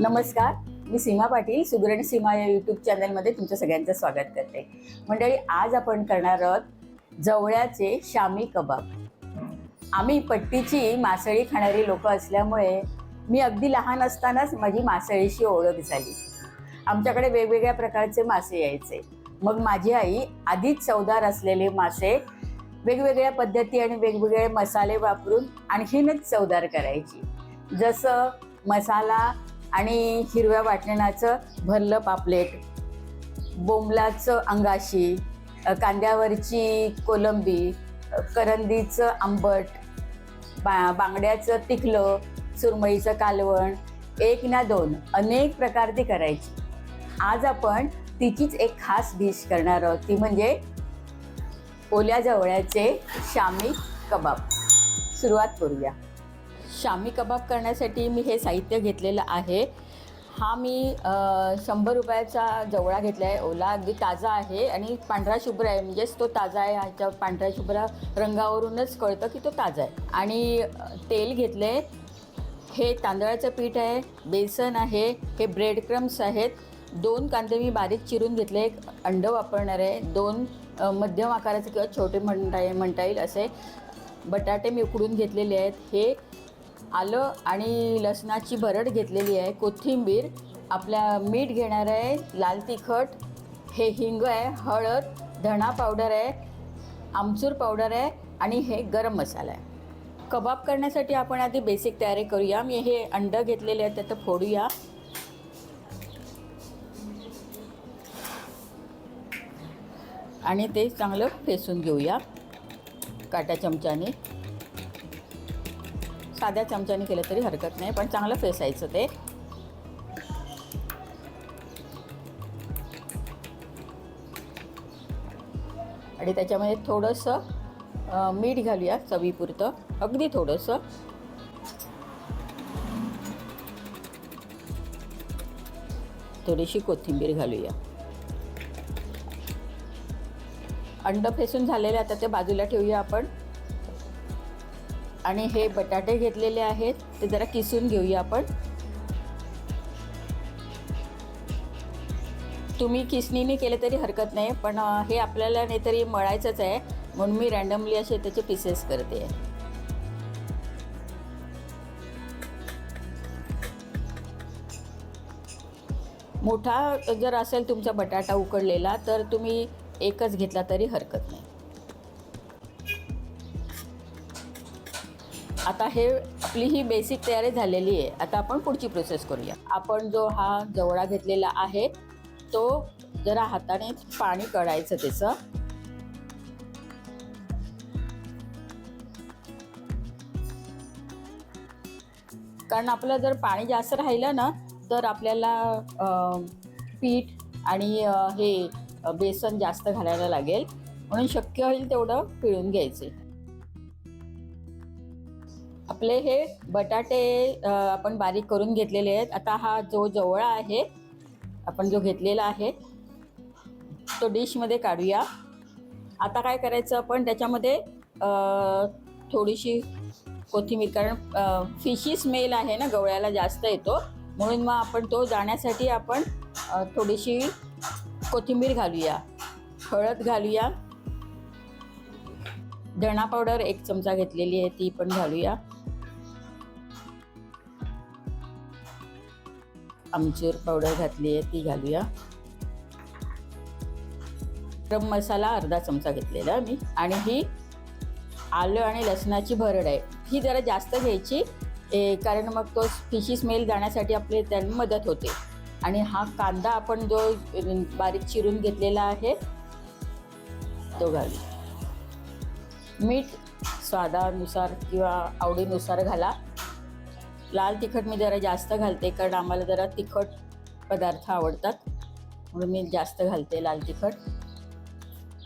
नमस्कार मी सीमा पाटील सुगरण सीमा या यूट्यूब चॅनलमध्ये तुमचं सगळ्यांचं स्वागत करते. मंडळी आज आपण करणार आहोत जवळ्याचे शामी कबाब. आम्ही पट्टीची मासळी खाणारी लोक असल्यामुळे मी अगदी लहान असतानाच माझी मासळीशी ओळख झाली. आमच्याकडे वेगवेगळ्या प्रकारचे मासे यायचे. मग माझी आई आधीच चवदार असलेले मासे वेगवेगळ्या पद्धती आणि वेगवेगळे मसाले वापरून आणखीनच चवदार करायची. जसं मसाला आणि हिरव्या वाटणाचं भरलं पापलेट बोंबलाचं अंगाशी कांद्यावरची कोलंबी करंदीचं आंबट बा बांगड्याचं तिखलं सुरमईचं कालवण एक ना दोन अनेक प्रकार ती करायची. आज आपण तिचीच एक खास डिश करणार आहोत ती म्हणजे ओल्या जवळ्याचे शामी कबाब. सुरुवात करूया. शामी कबाब करण्यासाठी मी हे साहित्य घेतलेलं आहे. हा मी शंभर रुपयाचा जवळा घेतला आहे ओला अगदी ताजा आहे आणि पांढरा शुभ्र आहे. म्हणजेच तो ताजा आहे. ह्याच्या पांढऱ्या शुभ्र रंगावरूनच कळतं की तो ताजा आहे. आणि तेल घेतलं आहे हे तांदळाचं पीठ आहे. बेसन आहे. हे ब्रेड क्रम्स आहेत. दोन कांदे मी बारीक चिरून घेतले. एक अंडं वापरणार आहे. दोन मध्यम आकाराचे किंवा छोटे म्हणता ये- म्हणता येईल असे बटाटे मी उकडून घेतलेले आहेत. हे आलं आणि लसणाची भरड घेतलेली आहे. कोथिंबीर आपल्या मीठ घेणार आहे लाल तिखट हे हिंग आहे हळद धणा पावडर आहे आमचूर पावडर आहे आणि हे गरम मसाला आहे. कबाब करण्यासाठी आपण आधी बेसिक तयारी करूया. मी हे अंडं घेतलेले आहे त्यात फोडूया. आणि ते चांगलं फेसून घेऊया काटा चमच्याने. साध्या चमच्याने केलं तरी हरकत नाही पण चांगलं फेसायचं ते. आणि त्याच्यामध्ये थोडंसं मीठ घालूया चवीपुरतं अगदी थोडंसं. थोडीशी कोथिंबीर घालूया. अंड फेसून झालेले आता ते बाजूला ठेवूया आपण. आणि हे बटाटे घेतलेले आहेत ते जरा किसून घेऊया आपण. तुम्ही किसणीने केले तरी हरकत नाही पण हे आपल्याला नाहीतरी मळायचंच आहे म्हणून मी रँडमली असे त्याचे पीसेस करते. आहे मोठा जर असेल तुमचा बटाटा उकडलेला तर तुम्ही एकच घेतला तरी हरकत नाही. आता हे आपली ही बेसिक तयारी झालेली आहे. आता आपण पुढची प्रोसेस करूया. आपण जो हा जवळा घेतलेला आहे तो जरा हाताने पाणी कढायचं त्याचं. कारण आपलं जर पाणी जास्त राहिलं ना तर आपल्याला पीठ आणि हे बेसन जास्त घालायला लागेल. म्हणून शक्य होईल तेवढं पिळून घ्यायचे. आपले हे बटाटे आपण बारीक करून घेतलेले आहेत. आता हा जो जवळा आहे आपण जो घेतलेला आहे तो डिशमध्ये काढूया. आता काय करायचं आपण त्याच्यामध्ये थोडीशी कोथिंबीर कारण फिशी स्मेल आहे ना गवळ्याला जास्त येतो. म्हणून मग आपण तो जाण्यासाठी आपण थोडीशी कोथिंबीर घालूया. हळद घालूया. धणा पावडर एक चमचा घेतलेली आहे ती पण घालूया. आमचूर पावडर घातली आहे ती घालूया. गरम मसाला अर्धा चमचा घेतलेला मी आणि ही आलं आणि लसणाची भरड आहे. ही जरा जास्त घ्यायची ए, कारण मग तो फिशी स्मेल जाण्यासाठी आपले त्यांना मदत होते. आणि हा कांदा आपण जो बारीक चिरून घेतलेला आहे तो घालू. मीठ स्वादानुसार किंवा आवडीनुसार घाला. लाल तिखट मी जरा जास्त घालते कारण आम्हाला जरा तिखट पदार्थ आवडतात. म्हणून मी जास्त घालते लाल तिखट.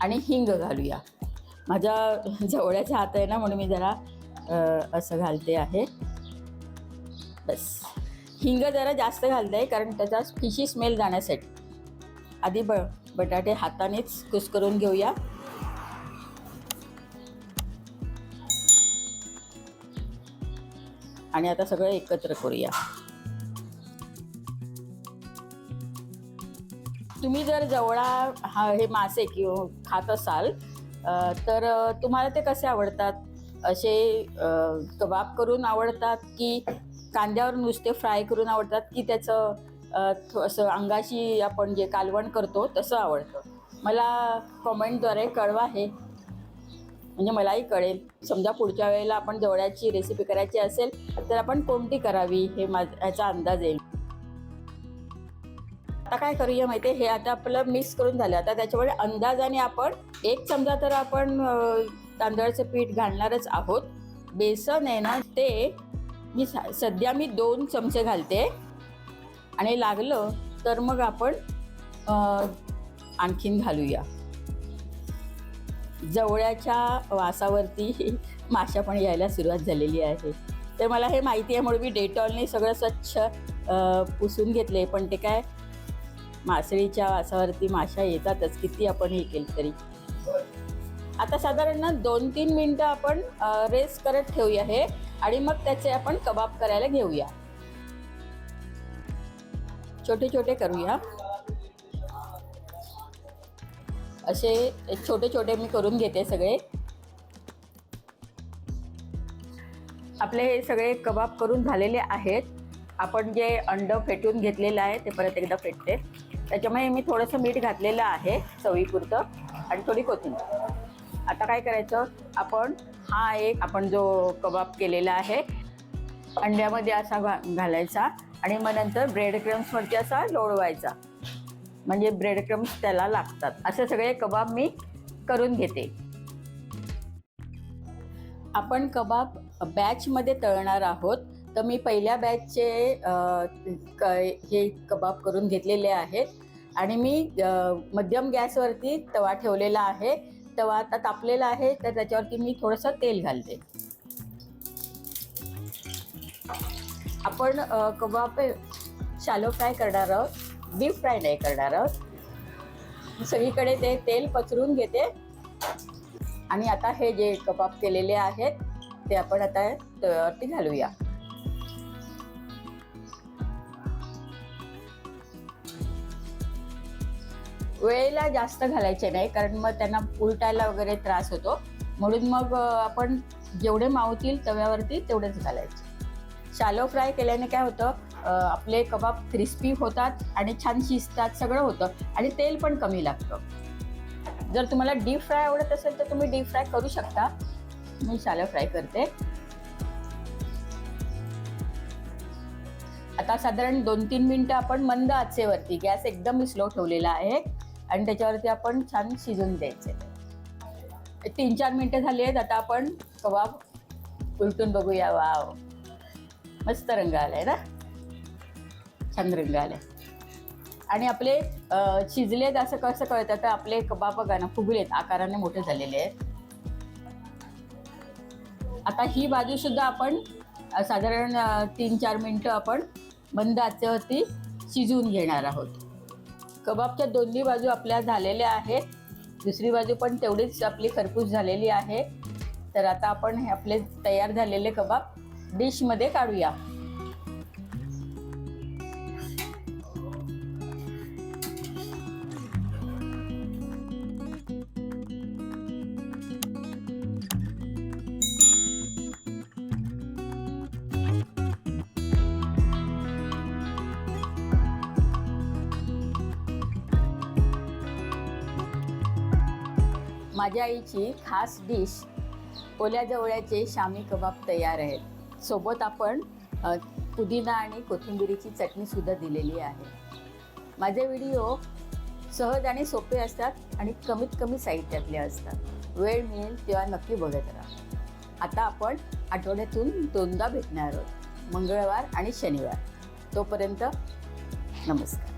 आणि हिंग घालूया. माझ्या जवळ्याचा हात आहे ना म्हणून मी जरा असं घालते आहे. बस. हिंग जरा जास्त घालते आहे कारण त्याचा फिशी स्मेल जाण्यासाठी. आधी ब बटाटे हातानेच कुस्करून घेऊया. आणि आता सगळं एकत्र करूया. तुम्ही जर जवळा हा हे मासे किंवा खात असाल तर तुम्हाला ते कसे आवडतात? असे कबाब करून आवडतात की कांद्यावर नुसते फ्राय करून आवडतात की त्याचं असं अंगाशी आपण जे कालवण करतो तसं आवडतं? मला कॉमेंटद्वारे कळवा हे. म्हणजे मलाही कळेल. समजा पुढच्या वेळेला आपण जवळ्याची रेसिपी करायची असेल तर आपण कोणती करावी हे माझ याचा अंदाज येईल. आता काय करूया माहिती आहे हे आता आपलं मिक्स करून झालं. आता त्याच्यामुळे अंदाजाने आपण एक चमचा तर आपण तांदळाचं पीठ घालणारच आहोत. बेसन आहे ना ते मी स- सध्या मी दोन चमचे घालते. आणि लागलं तर मग आपण आणखीन घालूया. जवळ्याच्या वासावरती माशा पण यायला सुरुवात झालेली आहे. तर मला हे माहिती आहे म्हणून मी डेटॉलने सगळं स्वच्छ पुसून घेतले पण ते काय मासळीच्या वासावरती माशा येतातच. किती आपण हे केलं तरी. आता साधारण दोन तीन मिनटं आपण रेस्ट करत ठेवूया हे. आणि मग त्याचे आपण कबाब करायला घेऊया. छोटे छोटे करूया. असे छोटे छोटे मी करून घेते सगळे. आपले हे सगळे कबाब करून झालेले आहेत. आपण जे अंड फेटून घेतलेलं आहे ते परत एकदा फेटते. त्याच्यामुळे मी थोडंसं मीठ घातलेलं आहे चवीपुरतं आणि थोडी कोथिंबीर. आता काय करायचं? आपण हा एक आपण जो कबाब केलेला आहे अंड्यामध्ये असा घा घालायचा आणि मग नंतर ब्रेड क्रम्सवरती असा लोळवायचा. म्हणजे ब्रेड क्रम्स त्याला लागतात. असे सगळे कबाब मी करून घेते. आपण कबाब बॅचमध्ये तळणार आहोत. तर मी पहिल्या बॅचचे क हे कबाब करून घेतलेले आहेत. आणि मी मध्यम गॅसवरती तवा ठेवलेला आहे. तवा आता तापलेला आहे. तर त्याच्यावरती मी थोडंसं तेल घालते. आपण कबाब शालो फ्राय करणार आहोत. डीप फ्राय नाही करणार आहोत. सगळीकडे ते तेल पचरून घेते. आणि आता हे जे कबाब केलेले आहेत ते आपण आता तव्यावरती घालूया. वेळेला जास्त घालायचे नाही कारण मग त्यांना उलटायला वगैरे त्रास होतो. म्हणून मग आपण जेवढे मावतील तव्यावरती तेवढेच घालायचे. शालो फ्राय केल्याने काय होतं आपले कबाब क्रिस्पी होतात आणि छान शिजतात सगळं होतं आणि तेल पण कमी लागतं. जर तुम्हाला डीप फ्राय आवडत असेल तर तुम्ही डीप फ्राय करू शकता. मी शालो फ्राय करते. आता साधारण दोन तीन मिनटं आपण मंद आचेवरती गॅस एकदम स्लो ठेवलेला आहे आणि त्याच्यावरती आपण छान शिजून द्यायचे. तीन चार मिनटं झाली आहेत आता आपण कबाब उलटून बघूया. वाव! मस्त रंग आलाय ना? छान रंग आले आणि आपले अ, शिजलेत असं कसं कळतं? तर आपले कबाब बघा ना फुगलेत. आकाराने मोठे झालेले आहेत. आता ही बाजू सुद्धा आपण साधारण तीन चार मिनटं आपण मंद आचेवरती शिजवून घेणार आहोत. कबाबच्या दोन्ही बाजू आपल्या झालेल्या आहेत. दुसरी बाजू पण तेवढीच आपली खरपूस झालेली आहे. तर आता आपण हे आपले तयार झालेले कबाब डिशमध्ये काढूया. माझ्या आईची खास डिश ओल्या जवळ्याचे शामी कबाब तयार आहेत. सोबत आपण पुदिना आणि कोथिंबिरीची चटणीसुद्धा दिलेली आहे. माझे व्हिडिओ सहज आणि सोपे असतात आणि कमीत कमी साहित्यातले असतात. वेळ मिळेल तेव्हा नक्की बघत राहा. आता आपण आठवड्यातून दोनदा भेटणार आहोत. मंगळवार आणि शनिवार. तोपर्यंत नमस्कार.